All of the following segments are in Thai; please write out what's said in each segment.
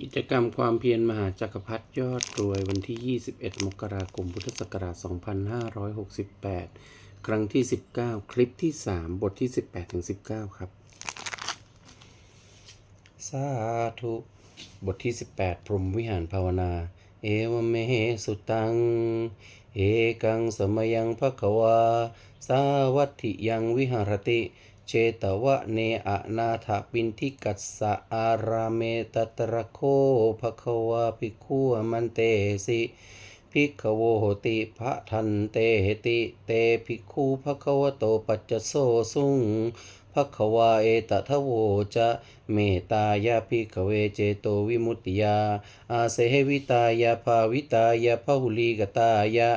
กิจกรรมความเพียรมหาจักรพรรดิยอดรวยวันที่ 21 มกราคม พุทธศักราช 2568 ครั้งที่ 19 คลิปที่ 3 บทที่ 18ถึง19 ครับ สาธุ บทที่ 18 พรหมวิหารภาวนา เอวเมสุตัง เอกังสมยังภควา สาวัตถิยังวิหารติ เชตวะเนอะนาถปินทิกัสสะอารามเมตตระโคภควาภิกขุมันเตสิภิกขโวโหติพระทันเตติ เตภิกขุภควโตปัจจโสสุงภควาเอตทะโวจะเมตายาภิกเวเจโตวิมุตติยา อาเสหวิตายาภาวิตายาภาหุลีกตายา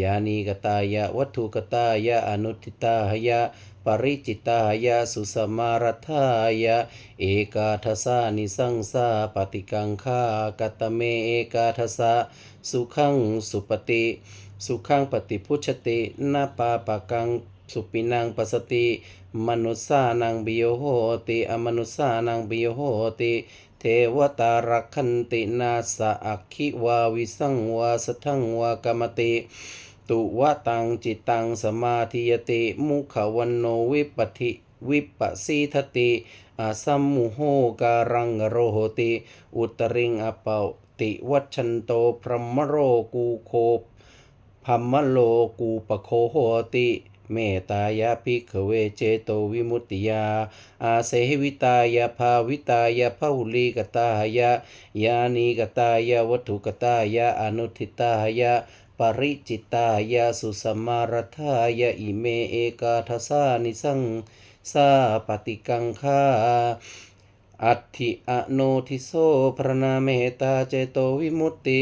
ยานีกตายะวัตถุกตายะอนุทิตายะ ปริจิตายะสุสมารัฐายะเอกาทสานิสังสาปฏิกังคากตเมเอกาทสะสุขังสุปฏิสุขังปฏิพุชตินาปาปะกังสุปินังปสติมนุสานังบิโยโหติอมนุสานังบิโยโหติเทวตารักขันตินาสะอักขิวาวิสังวาสทังวากรรมติ ตุวะตังจิตตังสมาธิยติ มุขวันโนวิปติวิปัสีทติอาสัมมุโหการังโรโหติ อุตริงอเปาติวัชชันโตพรหมโรกูโคพัมมโลกูปโคโหติเมตายาภิกขเวเจโตวิมุตติยา อาเสหวิตายาภาวิตายาภาหุลีกตายะยานีกตายะวัตถุกตายะอนุทิตายะ ปริจิตายาสุสมารัฐายาอิเมเอกาทสานิสังสาปฏิกังคาอัติอโนทิโสพระนาเมตตาเจโตวิมุตติ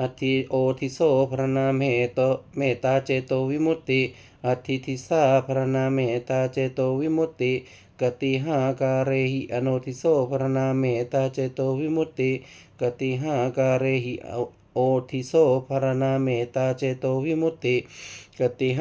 อัติโอทิโสพระนาเมโตเมตาเจโตวิมุตติอัติทิสาพระนาเมตตาเจโตวิมุตติกติหาการเรหิอโนทิโสพระนาเมตตาเจโตวิมุตติกติหาการเรหิ โอทิโสภรณาเมตาเจโตวิมุตติกติห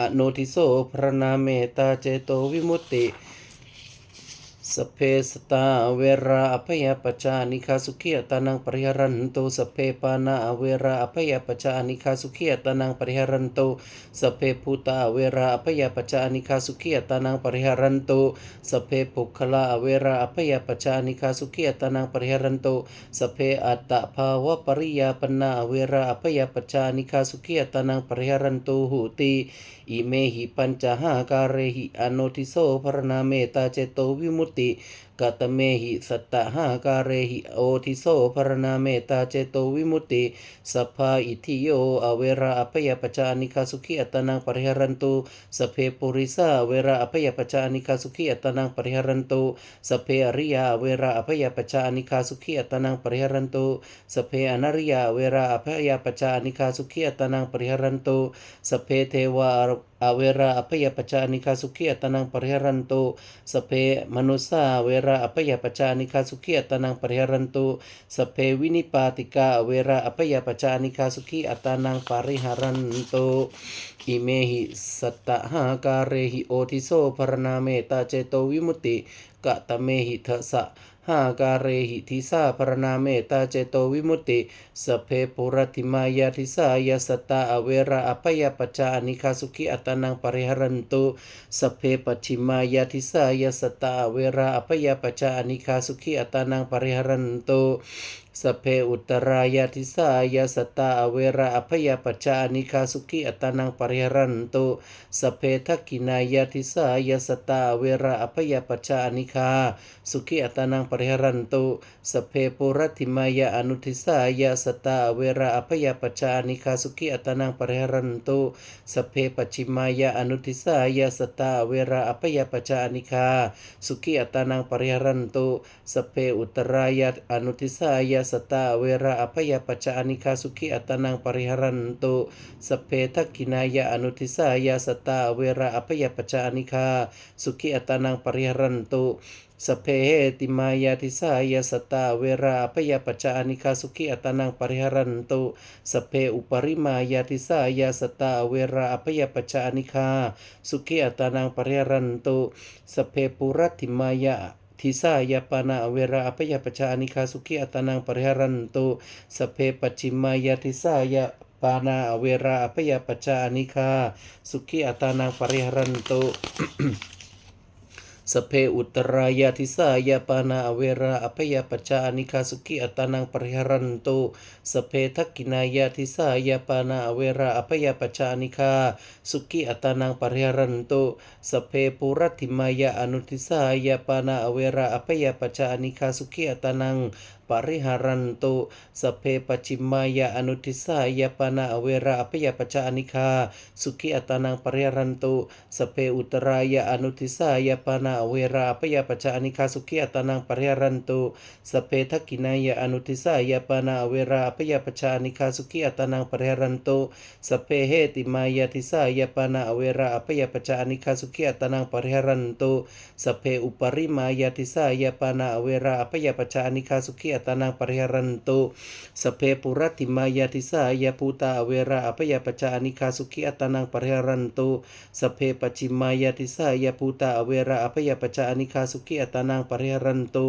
อนุทิโสภรณาเมตามเมตาเจโตวิมุตติกตเมหิปัญจหาการเรหิอโนทิโสพระนาเมตาเจโตวิมุตติ สเพสตาเวราอภยปจานิคาสุขียตานังปริหรันโตสเพปานาเวราอภยปจานิคาสุขียตานังปริหรันโตสเพภูตาเวราอภยปจานิคาสุขียตานังปริหรันโตสเพปุคละเวราอภยปจานิคาสุขียตานังปริหรันโตสเพอัตตภาวะปริยาปนาเวราอภยปจานิคาสุขียตานังปริหรันโตหูติอิเมหิปัญจหาการเรหิอโนทิโสพระนาเมตาเจโตวิมุตติ กตเมหิสัตตหาการเรหิโอทิโสพรณาเมตาเจโตวิมุตติสัพพาอิทิโยอเวราอภยปจานิคาสุขีอัตนังปริหารันตุสเพปุริสาเวราอภยปจานิคาสุขีอัตนังปริหารันตุสเพอริยาเวราอภยปจานิคาสุขีอัตนังปริหารันตุสเพอนาริยาเวราอภยปจานิคาสุขีอัตนังปริหารันตุสเพเทวาอเวราอภยปจานิคาสุขีอัตนังปริหารันตุสเพมนุสาเวราอภยปจานิคาสุขีอัตนังปริหรันตุสเพวินิปาติกาเวราอภยปจานิคาสุขีอัตนังปริหรันตุอิเมหิสัตตหาการเรหิโอทิโสภรณาเมตาเจโตวิมุติกะตะเมหิทะสะหาการเรหิทิสาพรณาเมตาเจโตวิมุตติสเพปุรติมายาทิสายาสตาอเวราอภยปจานิคาสุขีอัตนังปริหรันตุสเพปัชิมายาทิสายาสตาอเวราอภยปจานิคาสุขีอัตนังปริหรันตุ สเพอุตรายาทิสายาสตาอเวราอภยปจานิคาสุขีอัตนังปริหรันตุสเพทักกินายาทิสายาสตาอเวราอภยปจานิคาสุขีอัตนังปริหรันตุสเพปุรติมายาอนุทิสายาสตาอเวราอภยปจานิคาสุขีอัตนังปริหรันตุสเพปัจฉิมายาอนุทิสายาสตาอเวราอภยปจานิคาสุขีอัตนังปริหรันตุสเพอุตรายาอนุทิสายาสตตาเวระอภัยปัจจานิคาสุขีอัตนังปริหรันตุสเพทักกินายะอนุทิสายาสตตาเวระอภัยปัจจานิคาสุขีอัตนังปริหรันตุสเพเหติมายาทิสายาสตตาเวระอภัยปัจจานิคาสุขีอัตนังปริหรันตุสเพอุปริมายาทิสายาสตตาเวระอภัยปัจจานิคาสุขีอัตนังปริหรันตุสเพปุรัติมายา ทิสายาปานาเวระอภยปัจจานิคาสุขีอัตนังปริหรันตุสเพปัจจิมายาทิสายาปานาเวระอภยปัจจานิคาสุขีอัตนังปริหรันตุ สเพอุตรายาทิสายาปานาเวราอภยปัจจานิคาสุขิอัตนังปริหรันโตสเพทักกินายาทิสายาปานาเวราอภยปัจจานิคาสุขิอัตนังปริหรันโตสเพปุรติมายาอนุทิสายาปานาเวราอภยปัจจานิคาสุขิอัตนัง ปริหรันตุสเพปจิมายาอนุทิสายาปนาเวระอภยปัจจานิคาสุขีอัตนังปริหรันตุสเพอุตรายาอนุทิสายาปนาเวระอภยปัจจานิคาสุขีอัตนังปริหรันตุสเพทักกินายาอนุทิสายาปนาเวระอภยปัจจานิคาสุขีอัตนังปริหรันตุสเพเหติมายาทิสายาปนาเวระอภยปัจจานิคาสุขีอัตนังปริหรันตุสเพอุปริมายาทิสายาปนาเวระอภยปัจจานิคาสุขีอัตนังปริหรันตุสเพปุรติมายาทิสายาปูตาเวระอภยปัจจานิคาสุขีอัตนังปริหรันตุสเพปจิมายาทิสายาปูตาเวระอภยปัจจานิคาสุขีอัตนังปริหรันตุ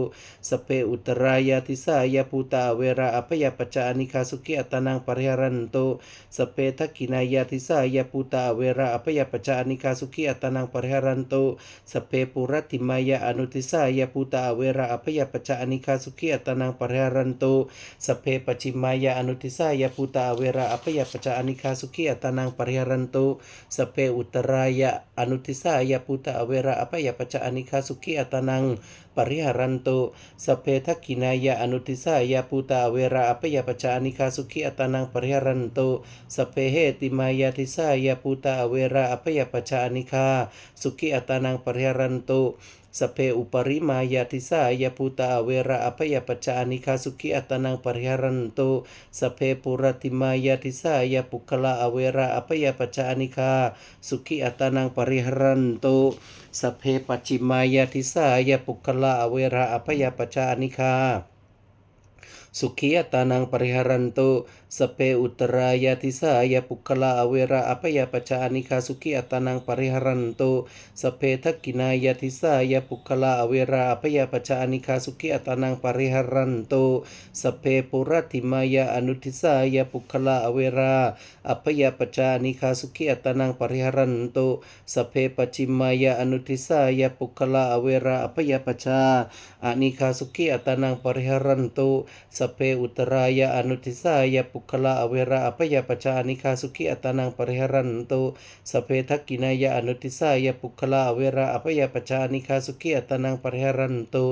สเพอุตรายาทิสายาปูตาเวระอภยปัจจานิคาสุขีอัตนังปริหรันตุสเพทักินายาทิสายาปูตาเวระอภยปัจจานิคาสุขีอัตนังปริหรันตุสเพปุรติมายาอนุทิสายาปูตาเวระอภยปัจจานิคาสุขีอัตนังปริหรันตุสเพปจิมายาอนุทิสายาปูตาเวระอภยปัจจานิคาสุขีอัตนังปริหรันตุสเพอุตรายาอนุทิสายาปูตาเวระอภยปัจจานิคาสุขีอัตนังปริหรันตุสเพทักกินายาอนุทิสายาปูตาเวระอภยปัจจานิคาสุขีอัตนังปริหรันตุสเพเหติมายาทิสายาปูตาเวระอภยปัจจานิคาสุขีอัตนังปริหรันตุ สเพอุปริมายาทิสายาปูตาเวระอภยปัจจานิคาสุขิอัตนังปริหารันตุสเพปุรติมายาทิสายาปุคละอเวระอภยปัจจานิคาสุขิอัตนังปริหารันตุสเพปัจจิมายาทิสายาปุคละอเวระอภยปัจจานิคา สุขียตานังปริหารันตุสเปอุตรายาติสายาปุคละอเวระอภยปัจจานิคาสุขียตานังปริหารันตุสเปทักกินายาติสายาปุคละอเวระอภยปัจจานิคาสุขียตานังปริหารันตุสเปปุรติมายาอนุทิสายาปุคละอเวระอภยปัจจานิคาสุขียตานังปริหารันตุสเปปจิมายาอนุทิสายาปุคละอเวระอภยปัจจาอานิคาสุขียตานังปริหารันตุสเพอุตรายาอนุทิสายาปุคละอเวระอภยปัจจานิคาสุขีอัตานังปริหารันตุสเพทักกินายาอนุทิสายาปุคละอเวระอภยปัจจานิคาสุขีอัตานังปริหารันตุ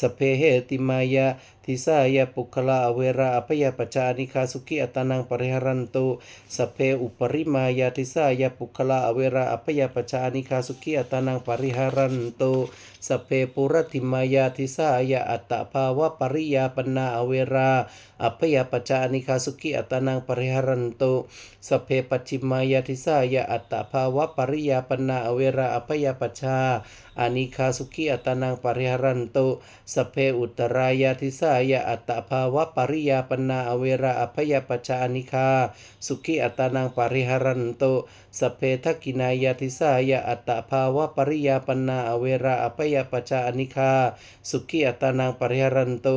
สเพเหติมายาทิสายาปุคละอเวระอภยปัจจานิคาสุขีอัตานังปริหารันตุสเพอุปริมายาทิสายาปุคละอเวระอภยปัจจานิคาสุขีอัตานังปริหารันตุ สเพปุรติมายาทิสายาอัตตภาวะปริยาปนาอเวราอัพยปัจานิคาสุขีอัตนังปริหารันตุสเพปัจิมายาทิสายาอัตตภาวะปริยาปนาอเวราอัพยปัจจาอานิคาสุขีอัตนังปริหารันตุสเพอุตรายาทิสายาอัตตภาวะปริยาปนาอเวราอัพยปัจจานิคาสุขีอัตนังปริหารันตุ สเพทักกินายาทิสายาอัตตภาวะปริยาปนาอเวราอัพยปัจจานิคาสุขีอัตนังปริหารันโต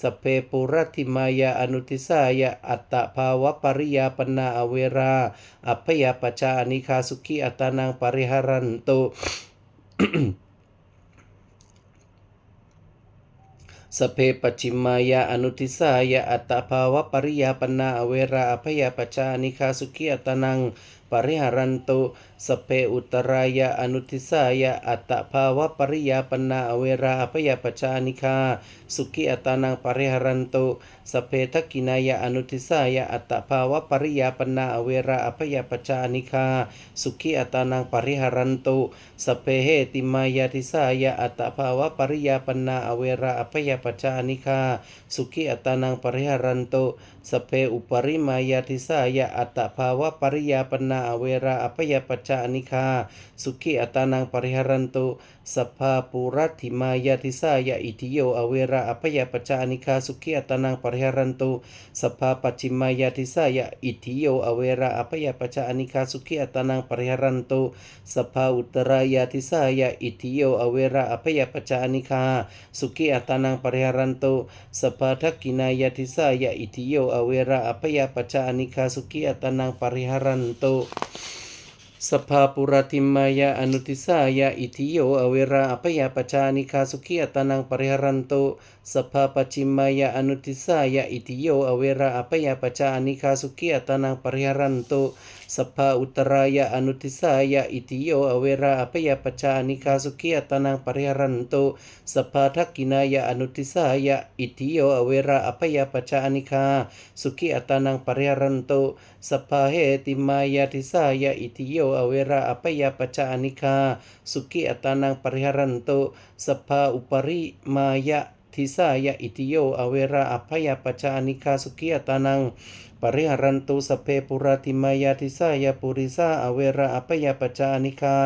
สเพปุรติมายาอนุทิสายาอัตตภาวะปริยาปนาอเวราอัพยปัจจานิคาสุขีอัตานังปริหารันโตสเพปจิมายาอนุทิสายาอัตตภาวะปริยาปนาอเวราอภยปัจจานิคาสุขีอัตานังปริหารันตุสเพอุตรายะอนุทิสายะอัตตภาวะปริยาปนาเวราอภยปชานิคาสุขิอัตานังปริหารันตุสเพทักกินายะอนุทิสายะอัตตภาวะปริยาปนาเวราอภยปชานิคาสุขิอัตานังปริหารันตุสเพเหติมายาทิสายะอัตตภาวะปริยาปนาเวราอภยปชานิคาสุขิอัตานังปริหารันตุสเพอุปริมายาทิสายะอัตตภาวะปริยาปนาอเวราอพยปชานิคาสุขีอัตานังปริหารันตุ สัพพาปุรัติมายาทิสายะอิทิโยอเวราอภยปชานิคาสุขิอัตนังปริหารันตุสัพพาปัจจิมายาทิสายะอิทิโยอเวราอภยปชานิคาสุขิอัตนังปริหารันตุสัพพาอุตรายาทิสายะอิทิโยอเวราอภยปชานิคาสุขิอัตนังปริหารันตุสัพพาทักกินายาทิสายะอิทิโยอเวราอภยปชานิคาสุขิอัตนังปริหารันตุ สภาปุรติมายาอนุติสายาอิทิโยอเวราอภยาปชานิคาสุขีอตานังปริหารันตุ สภาปจิมายาอนุติสายะอิทิโยอเวราอภยปชานิคาสุขิอัตานังปริหารันตุสภาอุตรายะอนุติสายะอิทิโยอเวราอภยปชานิคาสุขิอัตานังปริหารันตุสภาทักกินายะอนุติสายะอิทิโยอเวราอภยปชานิคาสุขิอัตานังปริหารันตุสภาเหติมายาทิสายะอิทิโยอเวราอภยปชานิคาสุขิอัตานังปริหารันตุสภาอุปริมายะ ทิสายะอิติโยอเวราอภยปชานิคาสุขียตานัง ริหารันตุสเพปุราติมายาทิสายะปุริสาอเวราอภยปชานิคา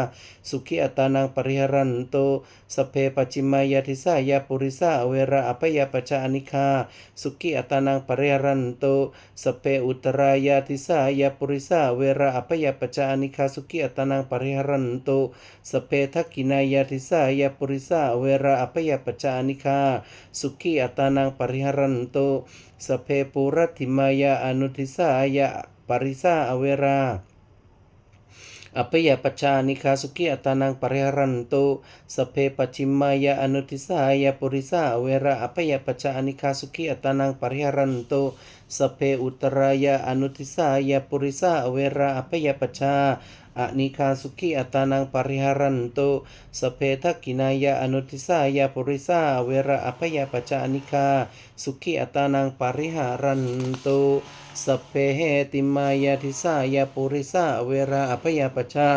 สุขิยตานังปริหารันตุสเพปจิมายาทิสายะปุริสาอเวราอภยปชานิคาสุขิยตานังปริหารันตุสเพอุตรายาทิสายะปุริสาอเวราอภยปชานิคาสุขิยตานังปริหารันตุสเพทักกินายาทิสายะปุริสาอเวราอภยปชานิคาสุขีอัตานังปริหารันโตสเพปุรติมายาอนุทิสายะปริสาอเวราอภยปัชานิคาสุขีอัตานังปริหารันโตสเพปจิมมายาอนุทิสายะปุริสาอเวราอภยปัชานิคาสุขีอัตานังปริหารันโตสเพอุตรายะอนุทิสายะปุริสาอเวราอภยปัชา อนิคาสุขีอัตานังปริหารันโตสเพทกินายะอนุทิสายาปุริสาเวระอภยปชานิคาสุขีอัตานังปริหารันโตสเพเหติมายาทิสายะปุริสาอเวราอภยปชาอนิคาสุขีอัตานังปริหารันโตสพเพอุปริมายาทิสายะปุริสาอเวราอภยปชา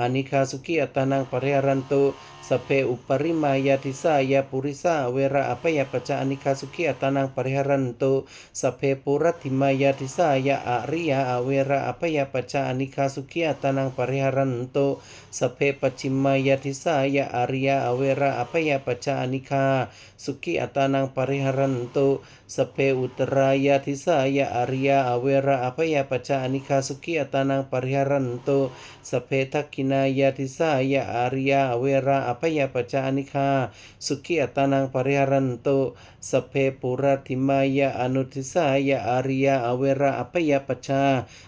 อนิคาสุขีอัตานังปริหารันโตสเปุรติมายาทิสายะอริยาอเวราอภยปชาอนิคาสุขีอัตานังปริสพเพปจิมมายาทิสายะอริยาปชาอนิคาสุขีอัตานังปริหารันโต สพเพอุตรายาทิสายะอริยาอเวราอภยปชาอนิคาสุขีอัตานังปริหารันโตสพเพทัยาทิสายะปชาอนิคาสุขีอัตานังปริหารันโตสเพปุรติมายะอนุทิสายะอาริยะอนุทิสาอเวระอภยปชาอนิคาสุขีอัตานังปริหารันโตสพยายะปชา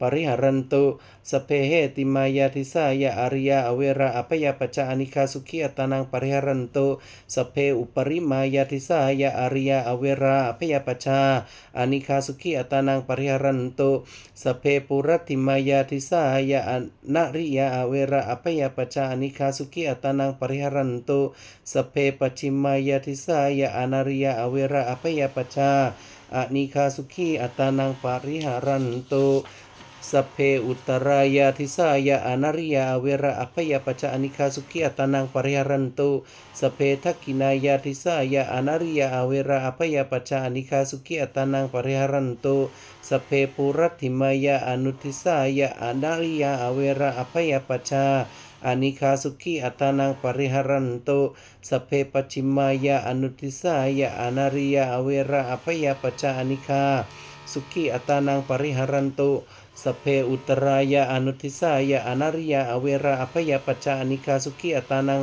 นุทิสายะอริยาอเปริหารันโตสเพเหติมายาทิสายะอริยาอเวราอภยปชาอนิคาสุขีอัตานังปริหารันโตสเพอุปริมายาทิสายะอริยาอเวราอภยปชาอนิคาสุขีอัตานังปริหารันโตสเพปุรติมายาทิสายะอนริยาอเวราอภยปชาอนิคาสุขีอัตานังปริหารันโตสเพปจิมายาทิสายะอนาริยาอเวราอภยปชาอนิคาสุขีอัตานังปริหารันโต สเพอุตรายาทิสายะอนาริยาเวระอภยปชาอนิคาสุขีอัตานังปริหารันตุสเพทักกินายาทิสายะอนาริยาเวระอภยปชาอนิคาสุขีอัตานังปริหารันตุสเพปุรัติมายาอนุทิสายะอนาริยาเวระอภยปชาอานิคาสุขีอัตานังปริหารันโตสเพปจิมายาอนุทิสายะอนาริยาเวระอภยปชาอนิคาสุขีอัตานังปริหารันโต สเพอุตรายะอนุทิสายะอนาริยาอเวราอภยปัจจานิคาสุขีอตานัง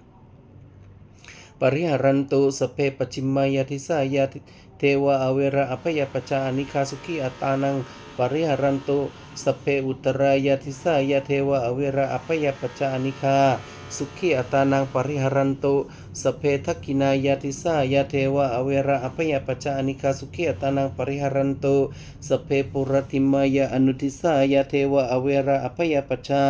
ปัจจานิคาสุขีอัตานังปริหารันตุสเพเหติมายาทิสายอาริยาเวาอัตานังปริหารันตุสพเพอุปริมายาทิสายาเวระอภยปัจจานิคาสุขีอัตานังปริหารันตุสพเพปุรติมายาทิสายะเทวะอเวระอภยปัจจานิคาสุขีอัตานังปริหารันตุสพเพปจิมมาทิสายาเทวะอเวระอภยปจานิคาสุขีอัตานังปริหารันตุสเพอุตรายาทิสายาเทวะอเวระอภยปจานิคา สุขีอัตานังปริหารันตุสเพทกกินายาทิสายาเทวะอเวระอภยปจานิคาสุขีอัตานังปริหารันตุสเพปุรติมายาอนุทิสายาเทวะอเวระอภยปจา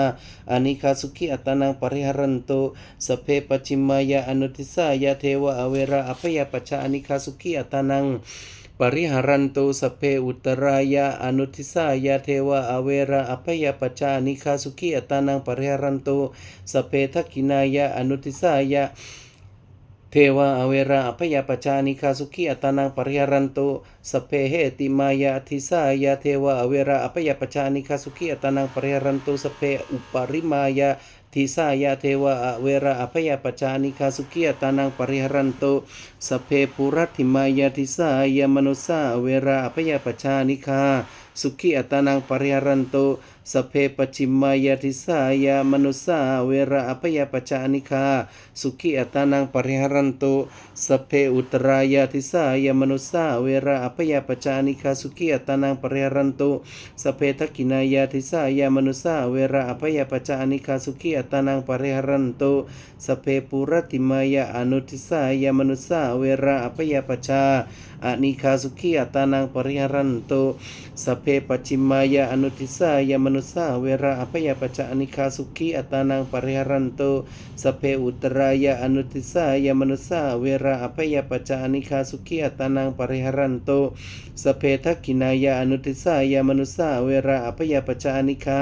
อานิคาสุขีอัตานังปริหารันตุสเพปจิมายาอนุทิสายาเทวะอเวระอภยปจานิคาสุขีอัตานัง ปริหารันตุสเพอุตรายะอนุทิสายาเทวะอเวระอภยปจานิคาสุขีอัตานังปริหารันตุสเพทักกินายะอนุทิสายะเทวะอเวระอภยปจานิคาสุขีอัตานังปริหารันตุสเพเหติมายาทิสายาเทวะอเวระอภยปจานิคาสุขีอัตานังปริหารันตุสเพอุปริมายา ทิสายาเทวะอเวระอภยปจานิคาสุขียตานังปริหารันโตสเพปุรัติมายาทิสายามนุสาเวราอภยปชานิคา สุขีอัตานังปริหารันโตสเพปจิมายาทิสายามนุสาเวราอภยปชานิคาสุขีอัตานังปริหารันโตสเพอุตรายาทิสายามนุสาเวราอภยปชานิคาสุขีอัตานังปริหารันโตสเพทักกินายาทิสายามนุสาเวราอภยปชานิคาสุขีอัตานังปริหารันโตสเพปุรติมายาอนุทิสายามนุสาเวระอภยปชา อนิคาสุขีอัตานังปริหารันโตสเพปจิมายาอนุทิสายามนุสาเวระอภยปชาอานิคาสุขีอัตานังปริหารันโตสเพอุตรายาอนุทิสายามนุสาเวระอภยปชาอานิคาสุขีอัตานังปริหารันโตสเพทักขินายาอนุทิสายามนุสาเวระอภยปชาอานิคา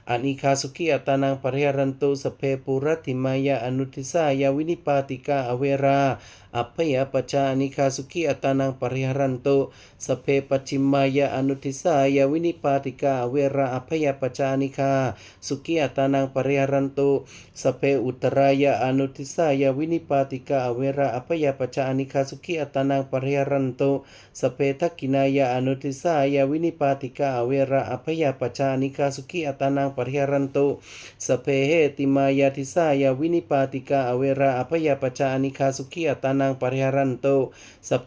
อนิคาสุขีอัตานังปริหารันโตสเพปุรติมายาอนุทิสายาวินิปาติกาอเวราอภยปจานิคาสุขีอัตานังปริหารันโตสเพปจิมายาอนุทิสายาวินิปาติกาอเวราอภยปจานิคาสุขีอัตานังปริหารันโตสเพอุตรายาอนุทิสายาวินิปาติกาอเวราอภยปจานิคาสุขีอัตานังปริหารันโตสเพทักกินายาอนุทิสายาวินิปาติกาอเวราอภยปจานิคาสุขีอัตานังปริหารันโตสพยาทิสายาวินิปาติกาเวราอภยปจานิคาสุขีอัตานังปริหารันโตสพเ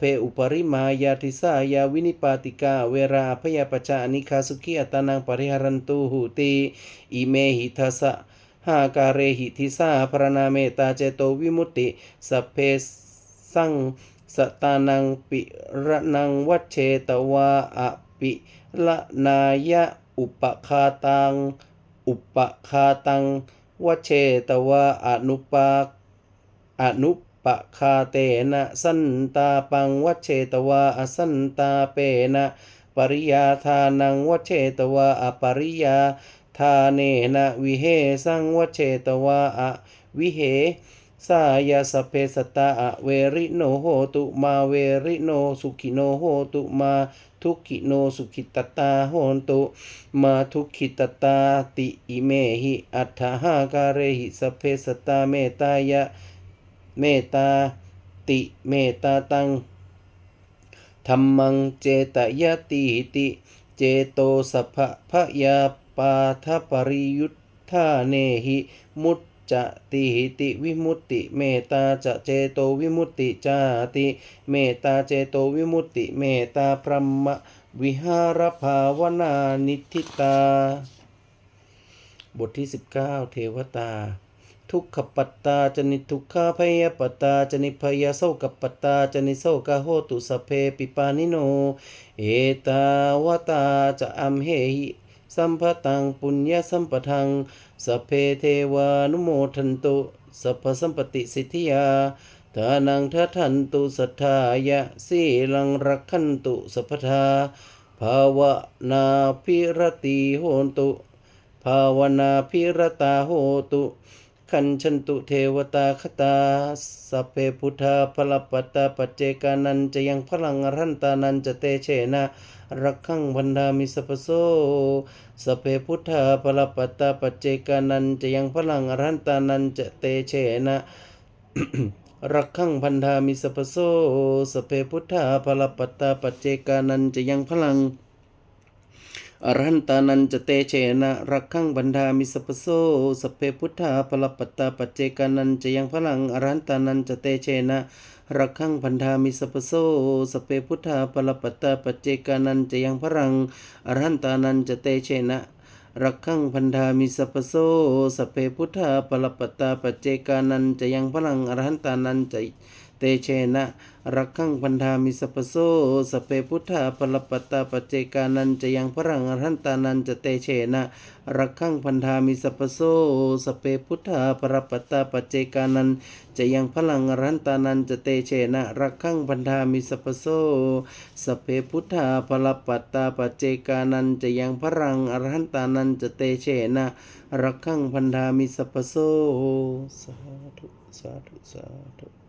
พอุปริมายาทิสายาวินิปาติกาเวราอภยปจานิคาสุขีอัตานังปริหารันตุหูติอิเมหิทัสสะหาการเรหิทิสาพรณาเมตาเจโตวิมุตติสเพสังสตานังปิระนังวัชเชตวาอปิละนายะอุปคาตัง อุปคาตังวัชเชตวะอนุปาอนุปคาเตนะสันตาปังวัชเชตวะอสันตาเปนะปริยาทานังวัชเชตวะอปริยาทาเนนะวิเหสังวเชตวะอะวิเห สายาสเพสตาอะเวริโนโหตุมาเวริโนสุขิโนโหตุมาทุกขิโนสุขิตตาโหนตุมาทุกขิตตาติอิเมหิอัฏฐหาการเรหิสเพสตาเมตายะเมตตาติเมตตาตังธรรมังเจตยติติเจโตสัพพะยาปาทปริยุทธาเนหิมุต จะติหิติวิมุตติเมตตาจะเจโตวิมุตติจาติเมตตาเจโตวิมุตติเมตตาพรหมวิหารภาวนานิทิตา บทที่ 19 เทวตา ทุกขปัตตาจนิทุกขาพยปัตตาจนิพยโสกปัตตาจนิโสกโหตุสเพปิปานิโน เอตาวตาจะอัมเหหิ สัมภตังปุญญสัมปทังสเพเทวานุโมทันตุสัพพสัมปติสิทธิยาทานังทัทันตุสัทธายะสีลังรักขันตุสัพพทาภาวนาพิรติโหนตุ ภาวนาพิรตาโหตุ ขันชันตุเทวตาคตาสัพเพพุทธาพลปัตตาปัจเจกานันจะยังพลังรันตานันจะเตเชนะรักขังพันธามิสัพโสสัพเพพุทธาพลปัตตาปัจเจกานันจะยังพลังรันตานันจะเตเชนะรักขังพันธามิสัพพโสสัพเพพุทธาพลปัตตาปัจเจกานันจะยังพลัง อรหันตานันจะเตเชนะรักขังบันดามิสัพโสสเพพุทธาพลปัตตาปัจเจกานันจะยังพลังอรหันตานันจะเตเชนะรักขังพันธามิสัพโสสเพพุทธาพลปัตตาปัจเจกานันจะยังพลังอรหันตานันจะเตเชนะรักขังพันธามิสัพโสสเพพุทธาพลปัตตาปัจเจกานันจะยังพลังอรหันตานันจะ เตเชนะรักขังพันธามิสัพโสสเพพุทธาพลปัตตาปเจกานันจะยังพลังอรหันตานันจะเตเชนะรักขังพันธามิสัพโสสเพพุทธาพลปัตตาปเจกานันจะยังพลังอรหันตานันจะเตเชนะรักขังพันธามิสัพโสสเพพุทธาพลปัตตาปเจกานันจะยังพลังอรหันตานันจะเตเชนะรักขังพันธามิสัพพโสสาธุสาธุสาธุ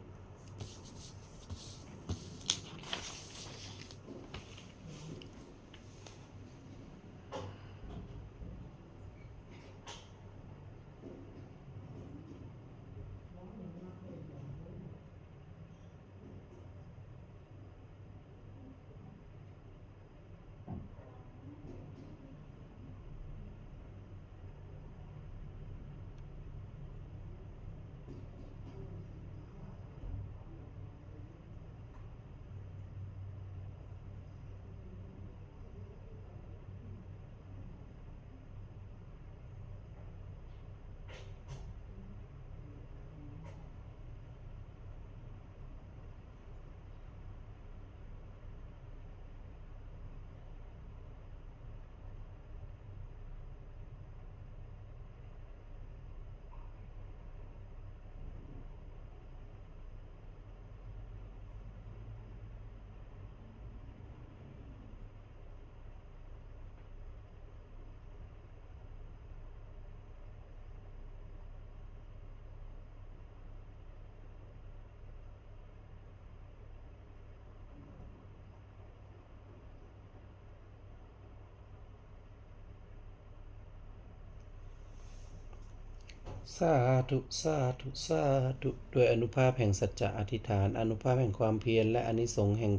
สาธุสาธุสาธุด้วยอนุภาพแห่งสัจจะอธิษฐาน อนุภาพแห่งความเพียรและอนิสงส์แห่ง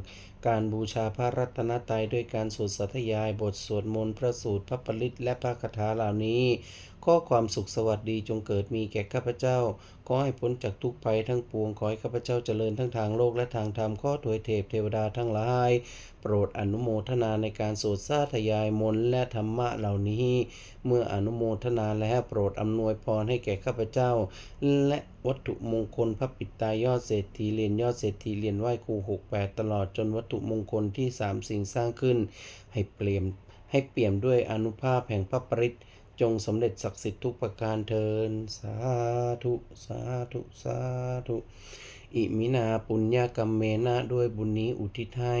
การบูชาพระรัตนตรัยด้วยการสวดสัทยาย บทสวดมนต์พระสูตรพระปริตและพระคาถาเหล่านี้ข้อความสุขสวัสดีจงเกิดมีแก่ข้าพเจ้า ขอให้พ้นจากทุกภัยทั้งปวง ขอให้ข้าพเจ้าเจริญทั้งทางโลกและทางธรรมข้อถวยเทพเทวดาทั้งหลาย โปรดอนุโมทนาในการสวดสาธยายมนต์และธรรมะเหล่านี้ เมื่ออนุโมทนาแล้วโปรดอำนวยพรให้แก่ข้าพเจ้า และวัตถุมงคลพระปิตายอดเศรษฐีเรียญยอดเศรษฐีเรียญไหว้ครูหกแปดตลอดจนวัตถุมงคลที่สามสิ่งสร้างขึ้น ให้เปลี่ยมให้เปี่ยมด้วยอนุภาพแห่งพระปริตจงสำเร็จศักดิ์สิทธิ์ทุกประการเทินสาธุ สาธุ สาธุ อิมินาปุญญากรรมเมนะด้วยบุญนี้อุทิศให้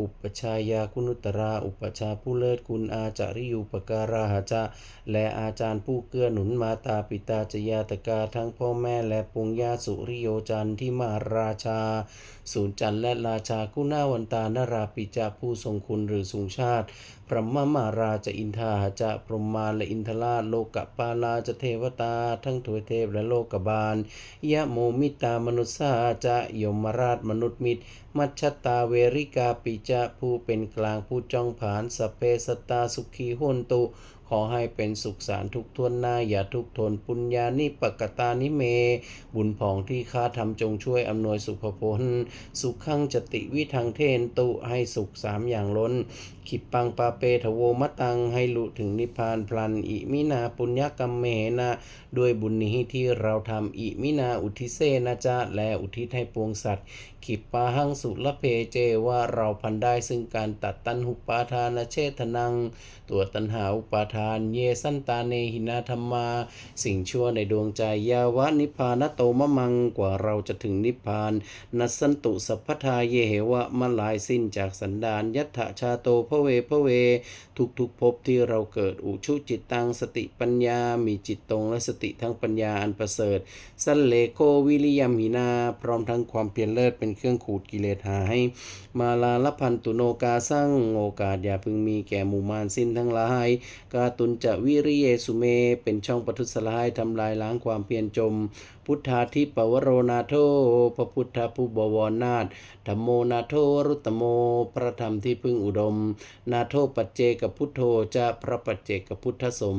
อุปชายาคุณุตรา อุปชาผู้เลิศคุณอาจาริยุปการาหาจะ และอาจารย์ผู้เกื้อหนุนมาตาปิตาจยาตกาทั้งพ่อแม่และปุงญาสุริโยจันทิมาราชา ศูนย์จันทร์และราชากุณาวันตานราปิจาผู้ทรงคุณหรือสูงชาติพระมมาราจะอินทาหาจะพรหมาและอินทราชโลกปาลาจะเทวตา ทั้งถวยเทพและโลกบาลยะโมมิตามนุษสาจะยมราชมนุษย์มิตร มัชชตาเวริกาปิจะผู้เป็นกลางผู้จ้องผานสเพสตตาสุขีโหนตุ ขอให้เป็นสุขสารทุกทวนหน้า อย่าทุกทนปุญญานิปกตานิเม บุญผองที่ข้าทำจงช่วยอำนวยสุขผล สุขขังจติวิทังเทนตุให้สุขสามอย่างล้น ขิปปังปาเปทโวมะตังให้ลุถึงนิพพานพลัน อิมินาปุญญกรรมเมนะด้วยบุญนี้ที่เราทำอิมินาอุทิเสนะจ๊ะและอุทิศให้ปวงสัตว์ ขิปปาหังสุละเพเจว่าเราพันได้ซึ่งการตัดตันหุปาทานเชทนัง ตัวตันหาอุปาทาน เยสันตาเนหินาธรรมา สิ่งชั่วในดวงใจยาวะนิพานโตมะมังกว่าเราจะถึงนิพพานนัสสันตุสัพพทาเยเหวะมาลายสิ้นจากสันดานยัตถชาโตพระเวพระเว ทุกทุกภพที่เราเกิดอุชุจิตตังสติปัญญา มีจิตตรงและสติทั้งปัญญาอันประเสริฐสันเลโกวิริยมหินา พร้อมทั้งความเพียรเลิศเป็นเครื่องขูดกิเลสหาย มาลาลพันตุโนกาสร้างโอกาสอย่าพึงมีแก่หมู่มารสิ้นทั้งหลาย กาตุนจะวิริเยสุเม เป็นช่องปทุสลายทำลายล้างความเพียรจม พุทธาทิปวโรนาโทพระพุทธผู้บวรนาถธรรมโมนาโทรุตโม พระธรรมที่พึ่งอุดม นาโทปัจเจกับพุทโธจะพระปัจเจกับพุทธสม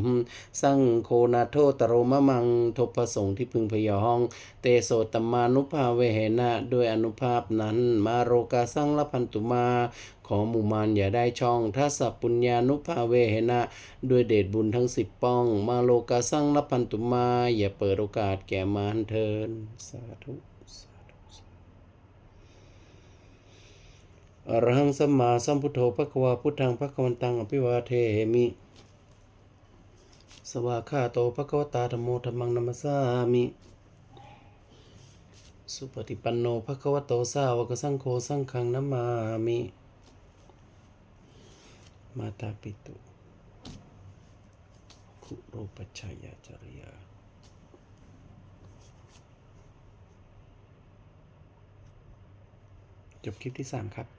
สั่งโคนาโทตโรมะมังทพประสงค์ที่พึงพยอง เตโสตมานุภาเวเหนะด้วยอนุภาพนั้นมาโรกาสั่งละพันตุมา ขอหมู่มารอย่าได้ช่องทัสปุญญานุภาเวเหนะด้วยเดชบุญทั้งสิบป้อง มาโลกาสังละพันตุมา อย่าเปิดโอกาสแก่มารเทินสาธุสาธุสาธุอรหังสัมมาสัมพุทโธภควาพุทธังภควันตังอภิวาเทมิ สวากขาโตภควตาธรรมโมธรรมังนัมสสามิสุปฏิปันโนภควโตสาวกสังโฆสังฆังนามามิ มาตาปิตุคุโรปชัยาจริยาจบคลิปที่สามครับ